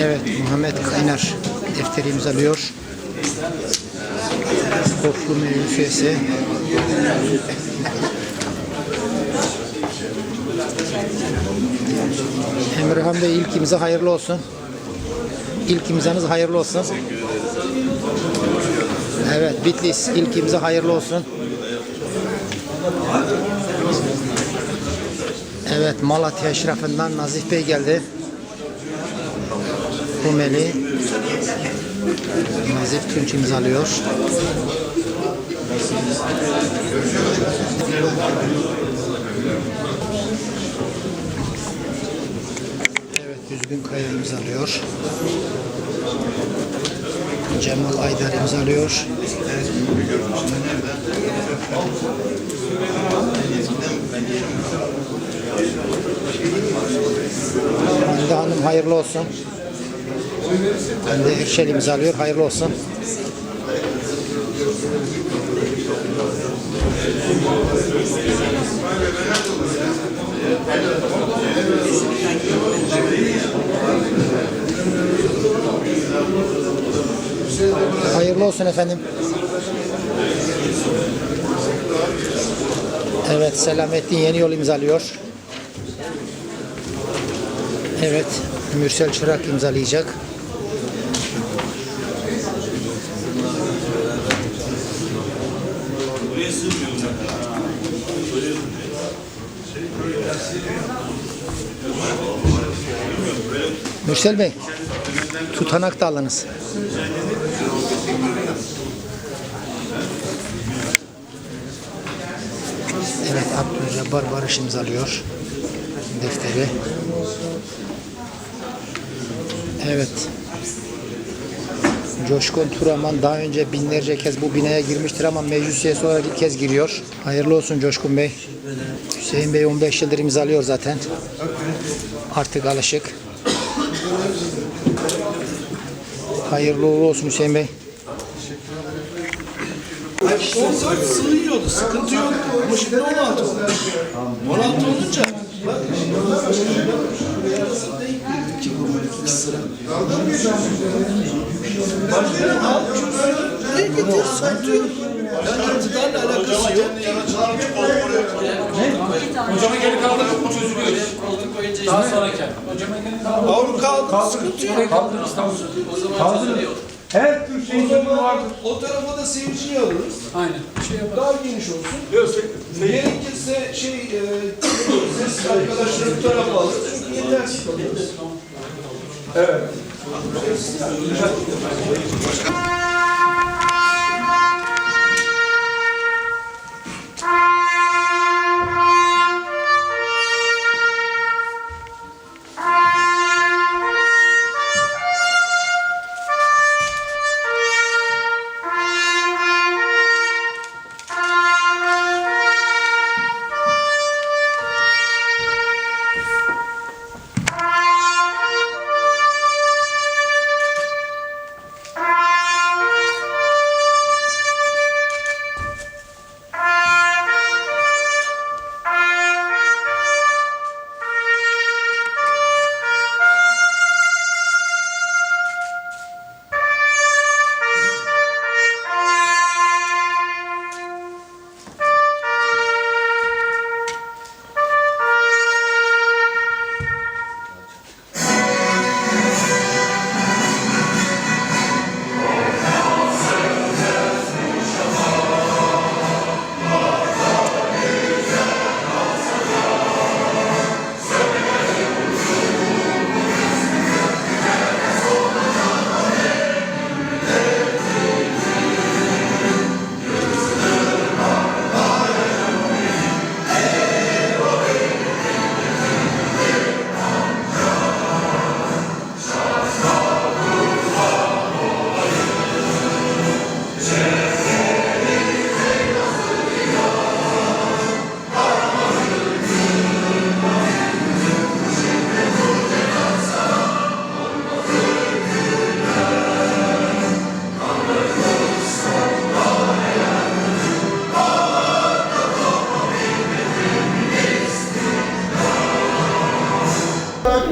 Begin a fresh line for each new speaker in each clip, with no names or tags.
Evet, Muhammed Kaynar defteri imzalıyor. Meclis üyesi. Emirhan Bey ilk imza hayırlı olsun. İlk imzanız hayırlı olsun. Evet, Bitlis ilk imza hayırlı olsun. Evet, Malatya Eşrafı'ndan Nazif Bey geldi. Rumeli Nazif Tunç imzalıyor. Evet Düzgün Kaya imzalıyor. Cemal Aydar imzalıyor. Hande Hanım hayırlı olsun. Hande Erşel imzalıyor. Hayırlı olsun. Hayırlı olsun efendim. Evet, Selamettin Yeni Yol imzalıyor. Evet, Mürsel Çırak imzalayacak. Mürsel Bey, tutanak da alınız. Evet, Abdülcebbar Barış imzalıyor defteri. Evet. Coşkun Turaman daha önce binlerce kez bu binaya girmiştir ama meclis üyesi olarak ilk kez giriyor. Hayırlı olsun Coşkun Bey. Hüseyin Bey 15 yıldır imzalıyor zaten. Artık alışık. Hayırlı uğurlu olsun Hüseyin Bey.
14 sığıyordu, sıkıntı yoktu. Ama şimdi 16 oldu. 16 olunca bak. Ne getir sıkıntı yok. Yani iktidarla alakası yok.
Şey Hocama geri kaldırdık mı çözülüyor. Koltuk boyunca daha sonra kendim. Hocama geri kaldırdık. Avru kaldı.
Kaldır. Kaldır İstanbul. O
zaman kaldır.
Her
tür
şeyin vardır.
O tarafa da seyirciyi alırız.
Aynen. Şey yapalım.
Daha geniş olsun. Yok şey. şey- Gerekirse şey e, ses arkadaşları bu tarafa alır. Çünkü yetersiz kalırız. Evet. Başka.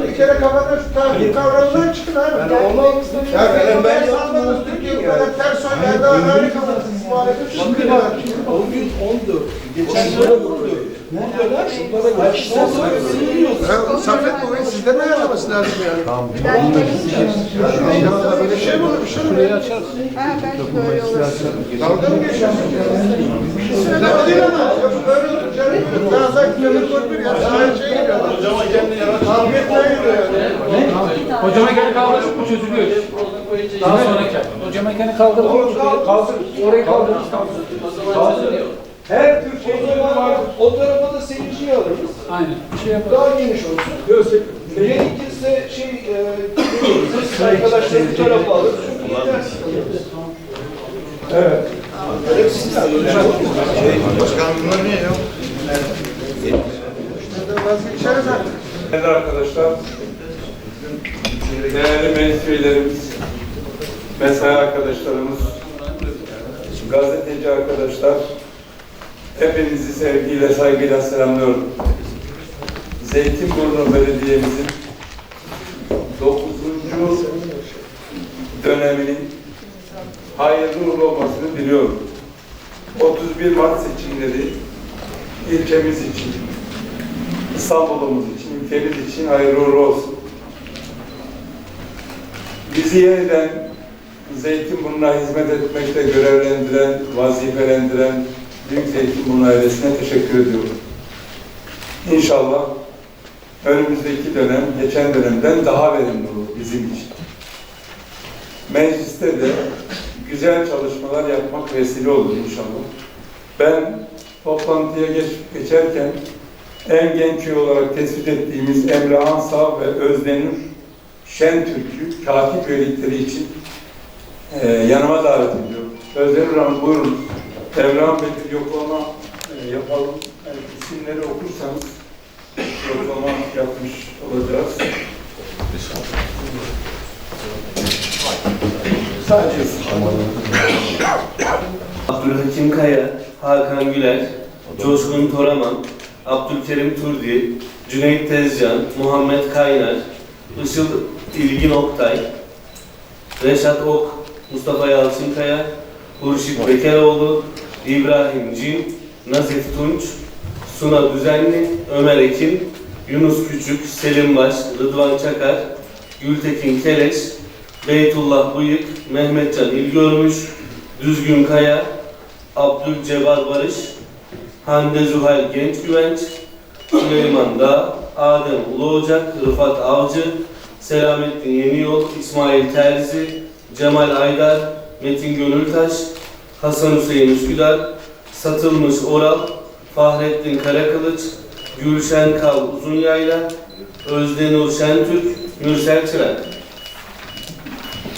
Bir kere kafadan şu takip kavramından çıkın abi. Ben olmam. Ya ben ben yaptım. Türkiye bu kadar ters öyle kapatsın. Muhalefet şimdi var.
O gün 14. Geçen sene 14. Burada da şunlara da kişisel
Ya Safet bu sizde ne yapması lazım yani? Tamam. Ya böyle şey mi olur? Bir şey mi? Şurayı açar. Dalga mı geçiyorsun? Sizde değil ama. Böyle olur daha güvenlik koy bir ya. Daha şey adam. Hocama kendini yarat. Kavga etmeye gidiyor yani.
Hocam ekranı kaldırdık bu çözülüyor. Daha sonraki. Hocam ekranı kaldırdık.
Kaldır. Orayı kaldır. Kaldır. Her tür şeyleri var.
O tarafa da seyirciyi alırız.
Aynen. Bir şey yapalım.
Daha geniş olsun. Gerekirse şey, e, siz arkadaşları bu tarafa alır. Çünkü yetersiz kalırız.
Evet.
Vazgeçeriz artık.
Değerli arkadaşlar, değerli meclis üyelerimiz, mesai arkadaşlarımız, gazeteci arkadaşlar, hepinizi sevgiyle, saygıyla selamlıyorum. Zeytinburnu Belediye'mizin 9. döneminin hayırlı uğurlu olmasını diliyorum. 31 Mart seçimleri ilçemiz için, İstanbul'umuz için, ülkemiz için hayırlı uğurlu olsun. Bizi yeniden Zeytinburnu'na hizmet etmekle görevlendiren, vazifelendiren Büyük Zeytinburnu ailesine teşekkür ediyorum. İnşallah önümüzdeki dönem, geçen dönemden daha verimli olur bizim için. Mecliste de güzel çalışmalar yapmak vesile olur inşallah. Ben toplantıya geç, geçerken en genç üye olarak tespit ettiğimiz Emre Ansağ ve Özdenur Şentürk'ü katip üyelikleri için e, yanıma davet ediyorum. Özdenur Hanım buyurun. Evran Bey bir yoklama e, yapalım. Yani isimleri okursanız yoklama yapmış olacağız. Sadece.
Abdülhakim Kaya, Hakan Güler, Coşkun Toraman, Abdülkerim Turdi, Cüneyt Tezcan, Muhammed Kaynar, Işıl İlgin Oktay, Reşat Ok, Mustafa Yalçınkaya, Hurşit Bekeroğlu, İbrahim Cin, Nazif Tunç, Suna Düzenli, Ömer Ekin, Yunus Küçük, Selim Baş, Rıdvan Çakar, Gültekin Keleş, Beytullah Bıyık, Mehmetcan İlgörmüş, Düzgün Kaya, Abdülcebar Barış, Hande Zuhal Genç Güvenç, Süleyman Dağ, Adem Uluocak, Rıfat Avcı, Selamettin Yeniyol, İsmail Terzi, Cemal Aydar, Metin Gönültaş, Hasan Hüseyin Üsküdar, Satılmış Oral, Fahrettin Karakılıç, Gülşen Kal Uzunyayla, Özdenur Şentürk, Mürsel Çırak.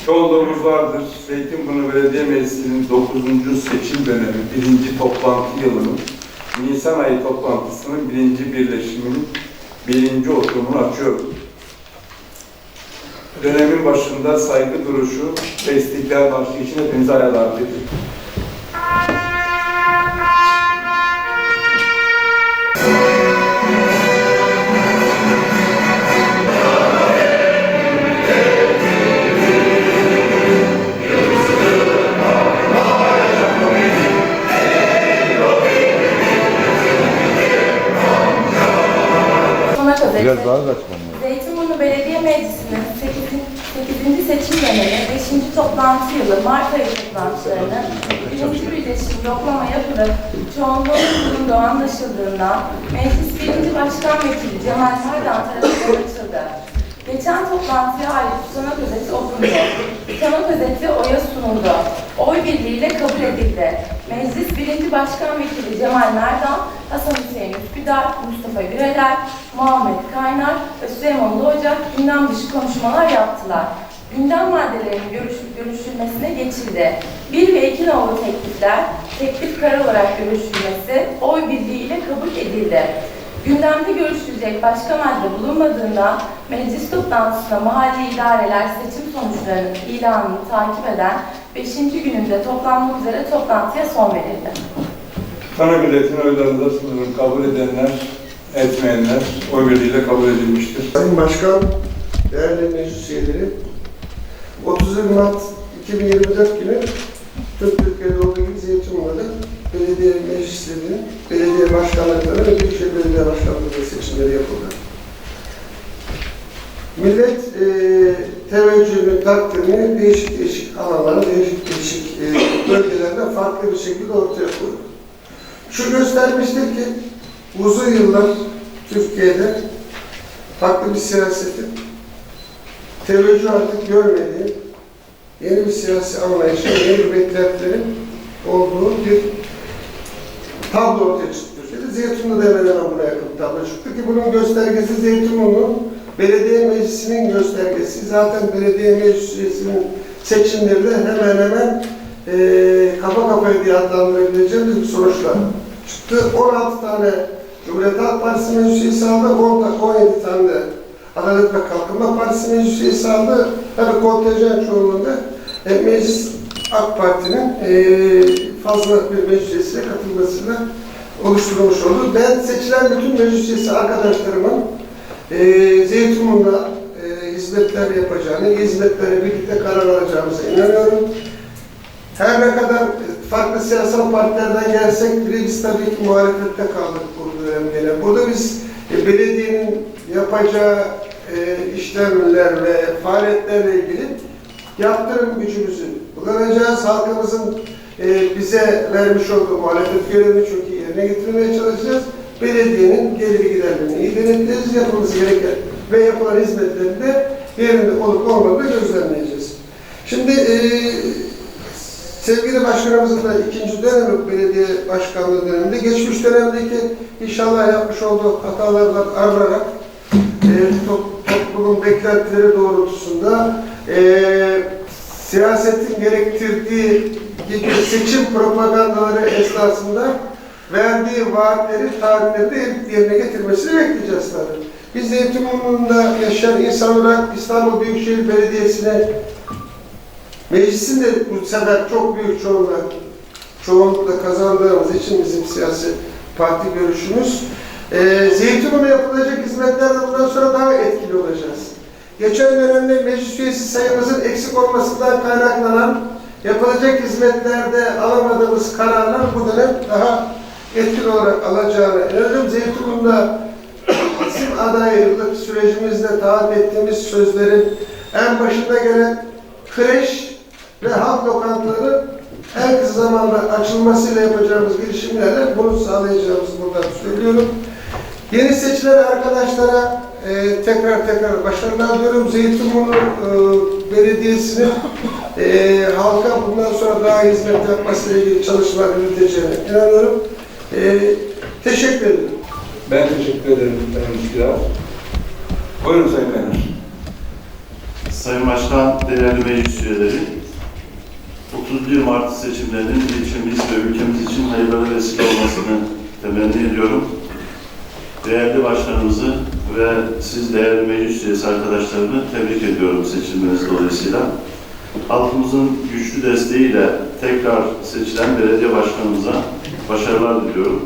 Çoğunluğumuz vardır. Zeytinburnu Belediye Meclisi'nin 9. seçim dönemi, birinci toplantı yılının Nisan ayı toplantısının birinci birleşiminin birinci oturumunu açıyorum. Dönemin başında saygı duruşu ve istiklal marşı için hepinizi ayağa davet
Biraz daha Zeytinburnu Belediye Meclisi'nin 8. seçim dönemi 5. toplantı yılı Mart ayı toplantılarını birinci birleşim yoklama yapılıp çoğunluğun bulunduğu anlaşıldığından Meclis 1. Başkan Vekili Cemal Serdan tarafından açıldı. Geçen toplantıya ait tutanak özeti okundu. Tutanak özeti oya sunuldu. Oy birliğiyle kabul edildi. Meclis 1. Başkan Vekili Cemal Merdan, Hasan Hüseyin Üsküdar, Mustafa Güreler, Muhammed Kaynar ve Süleyman Ocak gündem dışı konuşmalar yaptılar. Gündem maddelerinin görüşüp görüşülmesine geçildi. 1 ve 2 nolu teklifler, teklif karar olarak görüşülmesi oy birliğiyle kabul edildi. Gündemde görüşülecek başka madde bulunmadığından meclis toplantısında mahalli idareler seçim sonuçlarının ilanını takip eden 5. gününde toplanmak üzere toplantıya son verildi.
Sana milletin oylarında sunuyorum. Kabul edenler, etmeyenler oy birliğiyle kabul edilmiştir.
Sayın Başkan, değerli meclis üyeleri, 31 Mart 2024 günü tüm Türkiye'de olduğu gibi Zeytinburnu'da belediye meclislerinin, belediye başkanlıkları ve Büyükşehir Belediye Başkanlığı seçimleri yapıldı. Millet e, teveccühünü, takdirini değişik değişik alanlara, değişik değişik e, bölgelerde farklı bir şekilde ortaya koydu. Şu göstermiştir ki uzun yıllar Türkiye'de farklı bir siyasetin teveccüh artık görmediği, yeni bir siyasi anlayışın, yeni bir beklentilerin olduğu bir tablo ortaya çıktı. De hemen hemen buna yakın bir tablo çıktı ki bunun göstergesi Zeytinburnu belediye meclisinin göstergesi. Zaten belediye meclisinin seçimleri de hemen hemen eee kafa kafaya diye adlandırabileceğimiz bir sonuçlar çıktı. 16 tane Cumhuriyet Halk Partisi meclis üyesi aldı, 10 da- 17 tane Adalet ve Kalkınma Partisi meclis üyesi aldı. Tabii kontenjan çoğunluğunda e, meclis AK Parti'nin e, fazla bir meclis üyesine katılmasıyla oluşturulmuş oldu. Ben seçilen bütün meclis arkadaşlarımın e, Zeytinburnu'na e, hizmetler yapacağını, hizmetlere birlikte karar alacağımıza inanıyorum. Her ne kadar farklı siyasal partilerden gelsek bile biz tabii ki muhalefette kaldık bu dönemde. Burada biz e, belediyenin yapacağı e, işlemler ve faaliyetlerle ilgili yaptırım gücümüzü kullanacağız. Halkımızın e, bize vermiş olduğu muhalefet görevini çok yerine getirmeye çalışacağız. Belediyenin geliri giderlerini iyi denetleyeceğiz. Yapılması gereken ve yapılan hizmetlerini de yerinde olup olmadığını gözlemleyeceğiz. Şimdi e, sevgili başkanımızın da ikinci dönemi belediye başkanlığı döneminde geçmiş dönemdeki inşallah yapmış olduğu hatalardan arınarak e, top- toplumun beklentileri doğrultusunda e, siyasetin gerektirdiği seçim propagandaları esnasında verdiği vaatleri, taahhütleri yerine getirmesini bekleyeceğiz tabii. Biz Zeytinburnu'nda yaşayan insan İstanbul Büyükşehir Belediyesi'ne meclisin de bu sefer çok büyük çoğunlukla çoğunlukla kazandığımız için bizim siyasi parti görüşümüz e, Zeytinburnu yapılacak hizmetlerde bundan sonra daha etkili olacağız. Geçen dönemde meclis üyesi sayımızın eksik olmasından kaynaklanan yapılacak hizmetlerde alamadığımız kararlar bu dönem daha etkili olarak alacağını inanıyorum. Zeytinburnu'nda bizim adaylık sürecimizde taahhüt ettiğimiz sözlerin en başında gelen kreş ve halk lokantaları en kısa zamanda açılmasıyla yapacağımız girişimlerle bunu sağlayacağımızı buradan söylüyorum. Yeni seçilen arkadaşlara e, tekrar tekrar başarılar diliyorum. Zeytinburnu e, Belediyesi'nin e, halka bundan sonra daha hizmet yapmasıyla ilgili çalışmalar yürüteceğine inanıyorum. E, teşekkür ederim.
Ben teşekkür ederim Sayın Üsküdar. Buyurun Sayın Bener.
Sayın Başkan, değerli meclis üyeleri, 31 Mart seçimlerinin ilçemiz ve ülkemiz için hayırlara vesile olmasını temenni ediyorum. Değerli başkanımızı ve siz değerli meclis üyesi arkadaşlarını tebrik ediyorum seçilmeniz dolayısıyla. Halkımızın güçlü desteğiyle tekrar seçilen belediye başkanımıza başarılar diliyorum.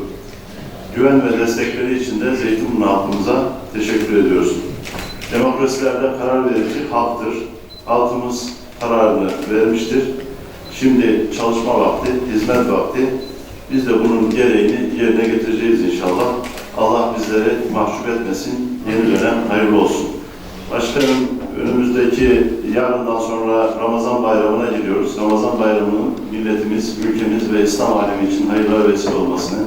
Güven ve destekleri için de Zeytinburnu halkımıza teşekkür ediyoruz. Demokrasilerde karar verici halktır. Halkımız kararını vermiştir. Şimdi çalışma vakti, hizmet vakti. Biz de bunun gereğini yerine getireceğiz inşallah. Allah bizleri mahcup etmesin. Yeni dönem hayırlı olsun. Başkanım önümüzdeki yarından sonra Ramazan bayramına giriyoruz. Ramazan bayramının milletimiz, ülkemiz ve İslam alemi için hayırlı vesile olmasını,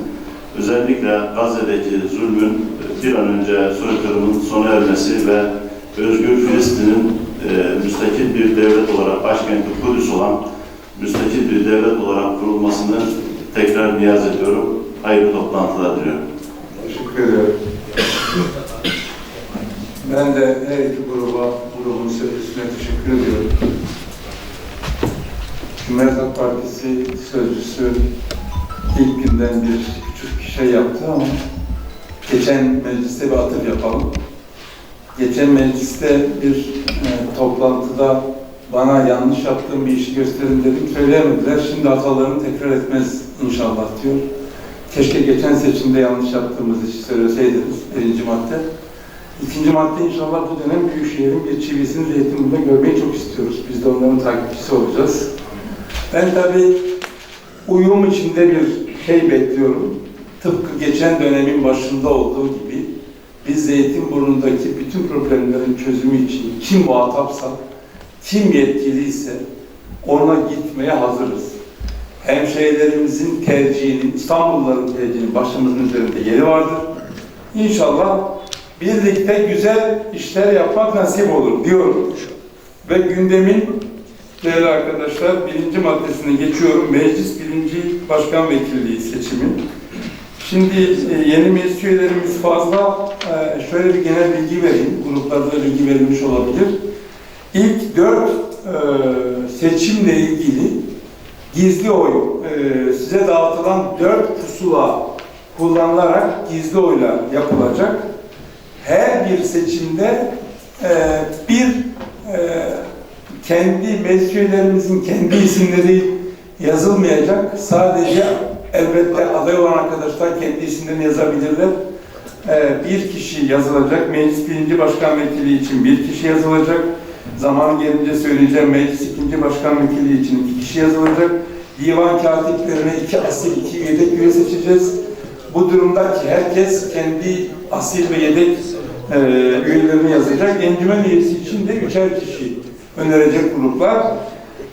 özellikle Gazze'deki zulmün bir an önce soykırımın sona ermesi ve özgür Filistin'in e, müstakil bir devlet olarak başkenti Kudüs olan müstakil bir devlet olarak kurulmasını tekrar niyaz ediyorum. Hayırlı toplantılar diliyorum.
Teşekkür ediyorum. Ben de her iki gruba, sözcüsüne teşekkür ediyorum. Cumhuriyet Halk Partisi sözcüsü ilk günden bir küçük şey yaptı ama geçen mecliste bir atıf yapalım. Geçen mecliste bir e, toplantıda bana yanlış yaptığım bir işi gösterin dedim, söyleyemediler. Şimdi hatalarını tekrar etmez inşallah diyor. Keşke geçen seçimde yanlış yaptığımız işi söyleseydiniz, birinci madde. İkinci madde inşallah bu dönem Büyükşehir'in bir çivisini Zeytinburnu'nda görmeyi çok istiyoruz. Biz de onların takipçisi olacağız. Ben tabii uyum içinde bir şey bekliyorum. Tıpkı geçen dönemin başında olduğu gibi biz Zeytinburnu'ndaki bütün problemlerin çözümü için kim muhatapsa, kim yetkiliyse ona gitmeye hazırız. Hemşehrilerimizin tercihinin, İstanbulluların tercihinin başımızın üzerinde yeri vardır. İnşallah birlikte güzel işler yapmak nasip olur diyorum. Ve gündemin değerli arkadaşlar birinci maddesine geçiyorum. Meclis birinci başkan vekilliği seçimi. Şimdi e, yeni meclis üyelerimiz fazla. E, Şöyle bir genel bilgi vereyim. Gruplarda bilgi verilmiş olabilir. İlk dört e, seçimle ilgili gizli oy size dağıtılan dört pusula kullanılarak gizli oylar yapılacak. Her bir seçimde e, bir e, kendi meclis üyelerimizin kendi isimleri yazılmayacak. Sadece elbette aday olan arkadaşlar kendi isimlerini yazabilirler. Ee, bir kişi yazılacak. Meclis birinci başkan vekili için bir kişi yazılacak. Zaman gelince söyleyeceğim. Meclis ikinci başkan vekili için iki kişi yazılacak. Divan katiplerine iki asil, iki yedek üye seçeceğiz. Bu durumdaki herkes kendi asil ve yedek e, üyelerini yazacak. Encümen üyesi için de üçer kişi önerecek gruplar.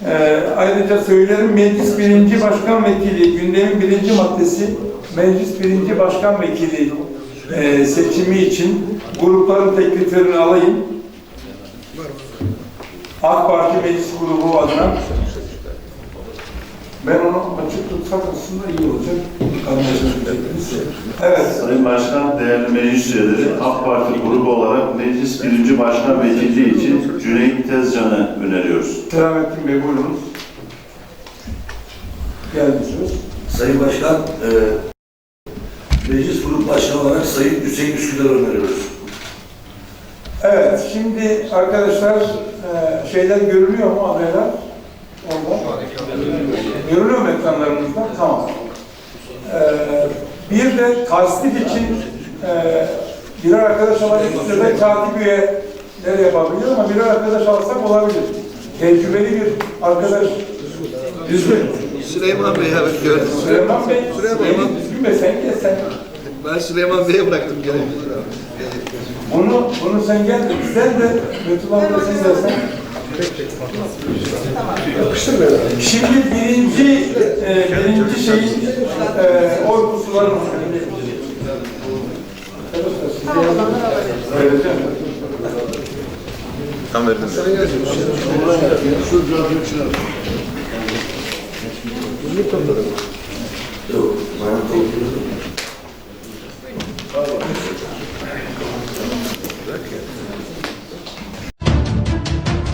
Ee, ayrıca söylerim meclis birinci başkan vekili gündemin birinci maddesi meclis birinci başkan vekili e, seçimi için grupların tekliflerini alayım. AK Parti meclis grubu adına ben onu açık tutsak aslında iyi olacak. Evet.
Sayın Başkan, değerli meclis üyeleri, AK Parti grubu olarak Meclis birinci Başkan Vekilliği için Cüneyt Tezcan'ı öneriyoruz.
Selamettin Bey buyurunuz. Geldiniz.
Sayın Başkan, e, Meclis Grup Başkanı olarak Sayın Hüseyin Üsküdar'ı öneriyoruz.
Evet, şimdi arkadaşlar e, şeyler görünüyor mu haberler? Orada. Görünüyor mu ekranlarınızda? Tamam. E, bir de tasdik için e, birer arkadaş alabilir ve katip üyeler yapabilir ama birer arkadaş alsak olabilir. Tecrübeli bir arkadaş. Düzgün.
Süleyman Bey'e bakıyorum.
Süleyman Bey,
Süleyman.
düzgün be sen gel sen.
Ben Süleyman Bey'e bıraktım gene.
Bunu, bunu sen gel de bizden de Betül abla sen gelsen. Şimdi birinci, e, birinci şeyin e, oy pusularını Vereceğim.
Tam verdim.
Yok, topluyor.